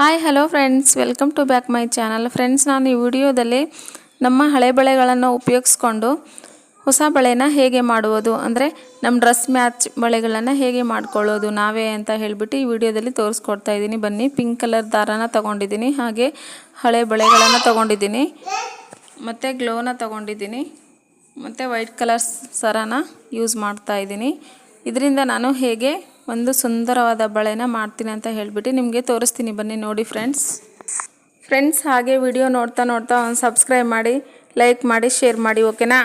Hi hello friends welcome to back my channel friends ನಾನು ಈ ವಿಡಿಯೋದಲ್ಲಿ ನಮ್ಮ ಹಳೆ ಬಳೆಗಳನ್ನು ಉಪಯೋಗಿಸ್ಕೊಂಡು ಹೊಸ ಬಳೆನ ಹೇಗೆ ಮಾಡುವುದು? ಅಂದರೆ ನಮ್ಮ ಡ್ರೆಸ್ ಮ್ಯಾಚ್ ಬಳೆಗಳನ್ನು ಹೇಗೆ ಮಾಡ್ಕೊಳ್ಳೋದು? ನಾವೇ ಅಂತ ಹೇಳಿಬಿಟ್ಟು ಈ ವಿಡಿಯೋದಲ್ಲಿ ತೋರಿಸ್ಕೊಡ್ತಾ ಇದ್ದೀನಿ. ಬನ್ನಿ ಪಿಂಕ್ ಕಲರ್ ದಾರನ ತೊಗೊಂಡಿದ್ದೀನಿ, ಹಾಗೆ ಹಳೆ ಬಳೆಗಳನ್ನು ತೊಗೊಂಡಿದ್ದೀನಿ. ಮತ್ತು ಗ್ಲೋನ ತೊಗೊಂಡಿದ್ದೀನಿ. ಮತ್ತು ವೈಟ್ ಕಲರ್ ಸರನ ಯೂಸ್ ಮಾಡ್ತಾ ಇದ್ದೀನಿ. ಇದರಿಂದ ನಾನು ಹೇಗೆ ಒಂದು ಸುಂದರವಾದ ಬಳೆನ ಮಾಡ್ತೀನಿ ಅಂತ ಹೇಳಿಬಿಟ್ಟು ನಿಮಗೆ ತೋರಿಸ್ತೀನಿ. ಬನ್ನಿ ನೋಡಿ ಫ್ರೆಂಡ್ಸ್ ಫ್ರೆಂಡ್ಸ್ ಹಾಗೆ ವಿಡಿಯೋ ನೋಡ್ತಾ ನೋಡ್ತಾ ಒಂದು ಸಬ್ಸ್ಕ್ರೈಬ್ ಮಾಡಿ ಲೈಕ್ ಮಾಡಿ ಶೇರ್ ಮಾಡಿ ಓಕೆನಾ